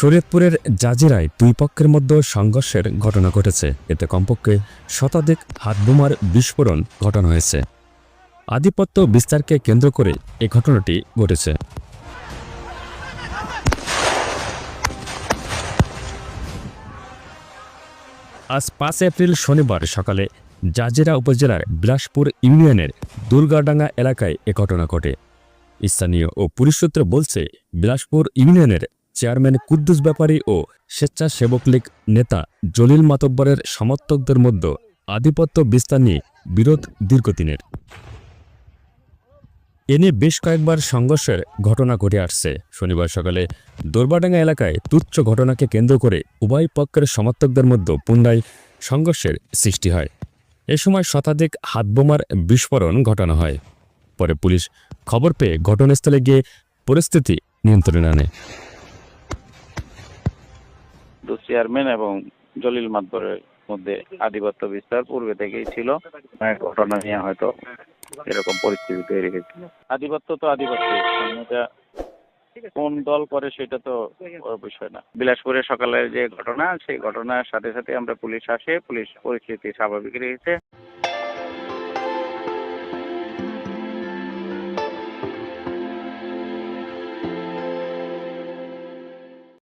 শরীয়তপুরের জাজিরায় দুই পক্ষের মধ্যে সংঘর্ষের ঘটনা ঘটেছে। এতে কমপক্ষে শতাধিক হাতবোমার বিস্ফোরণ ঘটানো হয়েছে। আধিপত্য বিস্তারকে কেন্দ্র করে এ ঘটনাটি ঘটেছে। আজ পাঁচ এপ্রিল শনিবার সকালে জাজিরা উপজেলার বিলাসপুর ইউনিয়নের দুর্গাডাঙ্গা এলাকায় এ ঘটনা ঘটে। স্থানীয় ও পুলিশ সূত্র বলছে, বিলাসপুর ইউনিয়নের চেয়ারম্যান কুদ্দুস ব্যাপারী ও স্বেচ্ছাসেবক লীগ নেতা জলিল মাতব্বরের সমর্থকদের মধ্যে আধিপত্য বিস্তার নিয়ে বিরোধ দীর্ঘদিনের। এ নিয়ে বেশ কয়েকবার সংঘর্ষের ঘটনা ঘটে আসছে। শনিবার সকালে দোরবাডাঙ্গা এলাকায় তুচ্ছ ঘটনাকে কেন্দ্র করে উভয় পক্ষের সমর্থকদের মধ্যে পুনরায় সংঘর্ষের সৃষ্টি হয়। এ সময় শতাধিক হাতবোমার বিস্ফোরণ ঘটানো হয়। পরে পুলিশ খবর পেয়ে ঘটনাস্থলে গিয়ে পরিস্থিতি নিয়ন্ত্রণে আনে। দু চেয়ারম্যান এবং জলিল মাতবরের মধ্যে আধিপত্য বিস্তার পূর্বে থেকেই ছিল। ঘটনা নিয়ে হয়তো এরকম পরিস্থিতি তৈরি হয়েছিল আধিপত্য তো আধিপত্য। কোন দল করে সেটা তো বিষয় না। বিলাসপুরে সকালে যে ঘটনা, সেই ঘটনার সাথে সাথে আমরা পুলিশ আসে। পুলিশ পরিস্থিতি স্বাভাবিক রেখেছে